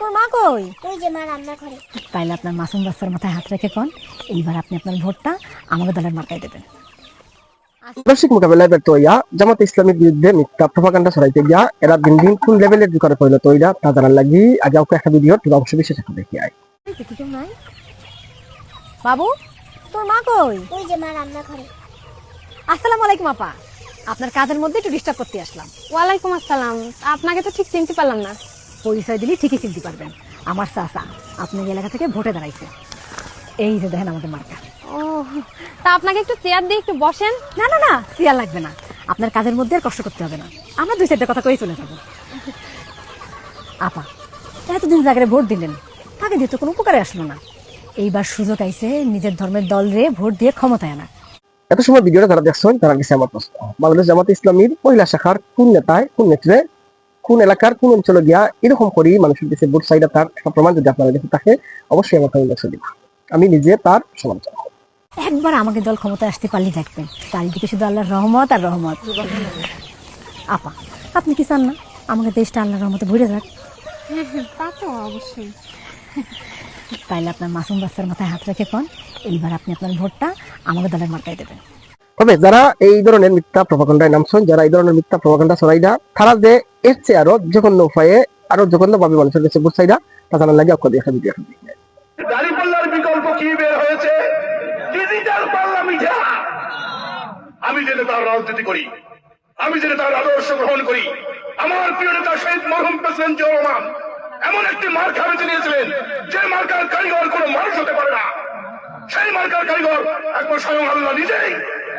তোর মা কই? ওই যে মা রান্না করে তাইলে আপনার মাসুম বাচ্চার মাথায় হাত রেখে কোন এইবার আপনি আপনার ভোটটা আমাকে দলের মার্কায় দেবেন। আদর্শিক মোকাবেলায় ব্যর্থ হইয়া জামাত ইসলামের বিরুদ্ধে মিথ্যা প্রভাকাণ্ডা ছড়াইতে গিয়া এরা দিন দিন কোন লেভেলের বিকারে পরিণত হইয়া তা জানার লাগি একটা ভিডিও তোর অংশ বিশেষ একটা দেখি আয় বাবু তোর মা কই? ওই যে মা রান্না করে আসসালামু আলাইকুম আপা। আপনার কাজের মধ্যে একটু ডিস্টার্ব করতে আসলাম। ওয়ালাইকুম আসসালাম। আপনাকে তো ঠিক চিনতে পারলাম না। পরিচয় দিলে ঠিকই চিনতে পারবেন। আমার চাচা আপনার এলাকা থেকে ভোটে দাঁড়াইছে। এই যে দেখেন আমাদের মার্কা। ও তা আপনাকে একটু চেয়ার দিয়ে একটু বসেন। না না না সিয়ার লাগবে না। আপনার কাজের মধ্যে আর কষ্ট করতে হবে না। আমরা দুই চারটা কথা কই চলে যাব। আপা এতদিন জায়গায় ভোট দিলেন। তাকে দিয়ে তো কোনো উপকারে আসলো না। এইবার সুযোগ আইছে নিজের ধর্মের দল রে ভোট দিয়ে ক্ষমতায় আনা। এত সময় ভিডিওটা যারা দেখছেন তারা কাছে আমার প্রশ্ন। বাংলাদেশ জামাত ইসলামীর মহিলা শাখার কোন নেতায় কোন নেত্রে কোন এলাকার কোন অঞ্চলে গিয়া এরকম করি মানুষের কাছে ভোট চাইটা তার প্রমাণ যদি আপনারা কাছে থাকে অবশ্যই আমার কমেন্ট বক্সে দিবা আমি নিজে তার সমালোচনা একবার আমাকে দল ক্ষমতায় আসতে পারলেই দেখবেন। চারিদিকে শুধু আল্লাহর রহমত আর রহমত। আপা আপনি কি চান না? আমাকে দেশটা আল্লাহর রহমতে ভরে যাক। তা তো অবশ্যই। তাইলে আপনার মাসুম বাচ্চার মাথায় হাত রেখে কোন। এইবার আপনি আপনার ভোটটা আমাকে দলের মার্কায় দেবেন। তবে যারা এই ধরনের মিথ্যা প্রভাকাণ্ডায় নামছেন, যারা এই ধরনের মিথ্যা প্রভাকাণ্ডা ছড়াইরা তারা যে চেয়ে আরও জঘন্য উপায়ে, আরও জঘন্য ভাবে মানুষের কাছে চাইরা তা জানার লাগে ভিডিও। দেখি বিকল্প কি বের হয়েছে? ডিজিটাল আমি যে তার রাজনীতি করি, আমি যে তার আদর্শ গ্রহণ করি, আমার প্রিয় নেতা শহীদ মরহুম প্রেসিডেন্ট এমন একটি মার্কা বেছে নিয়েছিলেন, যে মার্কার কারিগর কোনো মানুষ হতে পারে না। সেই মার্কার কারিগর একবার স্বয়ং আল্লাহ নিজেই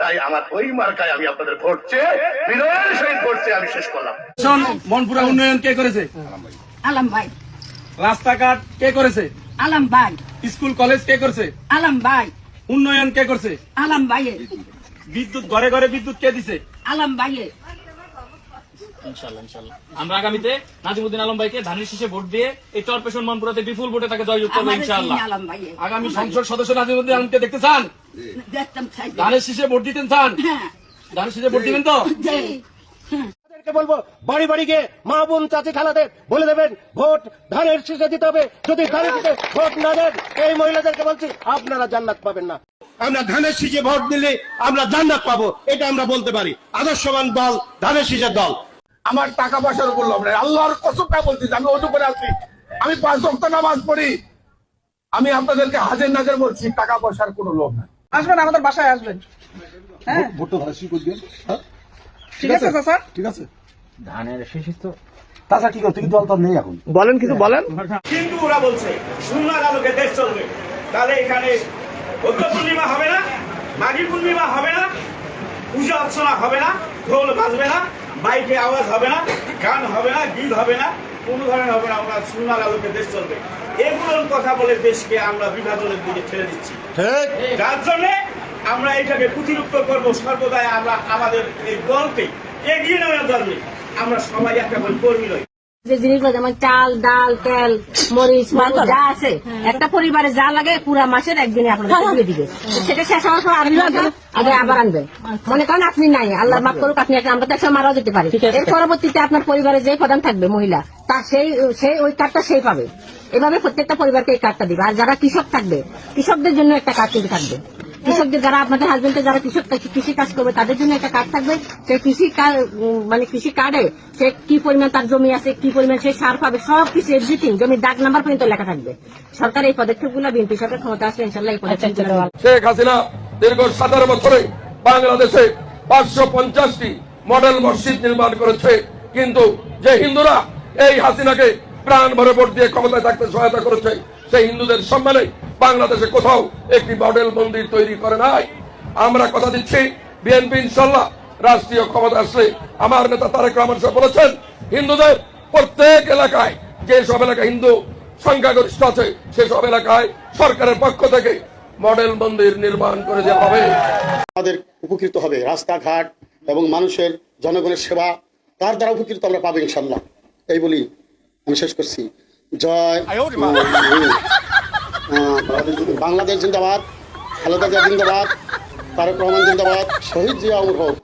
তাই আমার ওই মার্কায় আমি আপনাদের ভোট চেয়ে বিনয়ের সহিত ভোট চেয়ে আমি শেষ করলাম। মনপুরা উন্নয়ন কে করেছে? আলম ভাই। রাস্তাঘাট কে করেছে? আলম ভাই। স্কুল কলেজ কে করেছে? আলম ভাই। উন্নয়ন কে করছে? আলম ভাইয়ে বিদ্যুৎ ঘরে ঘরে বিদ্যুৎ কে দিছে? আলম ভাইয়ে ইনশাল্লাহ ইনশাল্লাহ আমরা আগামীতে নাজিমুদ্দিন আলম ভাইকে ধানের শীষে ভোট দিয়ে এই চরপেশন মনপুরাতে বিপুল ভোটে তাকে জয়যুক্ত করব ইনশাল্লাহ চিনি আলম ভাইয়ে আগামী সংসদ সদস্য নাজিমুদ্দিন আলমকে দেখতে চান? ধানের শীষে ভোট দিতেন চান? হ্যাঁ। ধানের শীষে ভোট দিবেন তো? বলব বাড়ি বাড়ি গিয়ে মা বোন চাচি খালাদের বলে দেবেন ভোট ধানের শীষে দিতে হবে। যদি ধানের শীষে ভোট না দেন এই মহিলাদেরকে বলছি আপনারা জান্নাত পাবেন না। আমরা ধানের শীষে ভোট দিলে আমরা জান্নাত পাবো এটা আমরা বলতে পারি। আদর্শবান দল ধানের শীষের দল। আমার টাকা পয়সার উপর লোভ নাই। আল্লাহর কসমটা বলছি আমি অজু করে আছি আমি পাঁচ ওয়াক্ত নামাজ পড়ি। আমি আপনাদেরকে হাজার নাজার বলছি টাকা পয়সার কোনো লোভ নাই। আসবেন আমাদের বাসায় আসবেন। হ্যাঁ। ভোটটা করবেন? ঠিক আছে স্যার। ঠিক আছে? ধানের শীষ তো। তাছাড়া কি করতে দল নেই এখন। বলেন কিছু বলেন। কিন্তু ওরা বলছে সুন্দর আলোকে দেশ চলবে। তাহলে এখানে বৌদ্ধ পূর্ণিমা হবে না মাঘী পূর্ণিমা হবে না পূজা অর্চনা হবে না ঢোল বাজবে না। মাইকে আওয়াজ হবে না গান হবে না গীত হবে না কোনো ধরনের হবে না আমরা সুনার আলোকে দেশ চলবে। এগুলোর কথা বলে দেশকে আমরা বিভাজনের দিকে ঠেলে দিচ্ছি। যার জন্যে আমরা এটাকে প্রতিরুক্ত করব সর্বদাই আমরা আমাদের এই দলকে এগিয়ে নেওয়ার জন্য আমরা সবাই একটা করে কর্মী নই যে জিনিসগুলো যেমন চাল ডাল তেল মরিচ যা আছে একটা পরিবারে যা লাগে পুরা মাসের একদিনে আপনাদের দিয়ে দিবে। সেটা শেষ হওয়ার পর আপনি আগে আবার আনবেন। মনে করেন আপনি নাই আল্লাহ মাফ করুক আপনি একটা আমরা একসময় মারাও যেতে পারি। এর পরবর্তীতে আপনার পরিবারে যে প্রধান থাকবে মহিলা তা সেই সেই ওই কার্ডটা সেই পাবে। এভাবে প্রত্যেকটা পরিবারকে এই কার্ডটা দিবে। আর যারা কৃষক থাকবে কৃষকদের জন্য একটা কার্ড কিন্তু থাকবে। কৃষকদের যারা আপনাদের হাজবেন্ডে যারা কৃষক কৃষি কাজ করবে তাদের জন্য একটা কার্ড থাকবে। সেই কৃষি মানে কৃষি কার্ডে সে কি পরিমাণ তার জমি আছে কি পরিমাণ সে সার পাবে সব কিছু এভরিথিং জমির দাগ নাম্বার পর্যন্ত লেখা থাকবে। সরকার এই পদক্ষেপগুলো বিএনপি সরকার ক্ষমতা আসলে ইনশাল্লাহ এই পদক্ষেপগুলো শেখ হাসিনা দীর্ঘ সতেরো বছরে বাংলাদেশে পাঁচশো পঞ্চাশটি মডেল মসজিদ নির্মাণ করেছে। কিন্তু যে হিন্দুরা এই হাসিনাকে প্রাণ ভরে ভোট দিয়ে ক্ষমতায় থাকতে সহায়তা করেছে সেই হিন্দুদের সম্মানে বাংলাদেশে কোথাও একটি মডেল মন্দির তৈরি করে নাই। আমরা কথা দিচ্ছি বিএনপি ইনশাল্লাহ রাষ্ট্রীয় ক্ষমতা আসলে আমার নেতা তারেক রহমান সাহেব বলেছেন হিন্দুদের প্রত্যেক এলাকায় যে সব এলাকা হিন্দু সংখ্যাগরিষ্ঠ আছে সেসব এলাকায় সরকারের পক্ষ থেকে মডেল মন্দির নির্মাণ করে দেওয়া হবে। আমাদের উপকৃত হবে রাস্তাঘাট এবং মানুষের জনগণের সেবা তার দ্বারা উপকৃত আমরা পাবো ইনশাল্লাহ এই বলি আমি শেষ করছি। জয় বাংলাদেশ জিন্দাবাদ খালেদা জিয়া জিন্দাবাদ তারেক রহমান জিন্দাবাদ শহীদ জিয়া অমর হোক।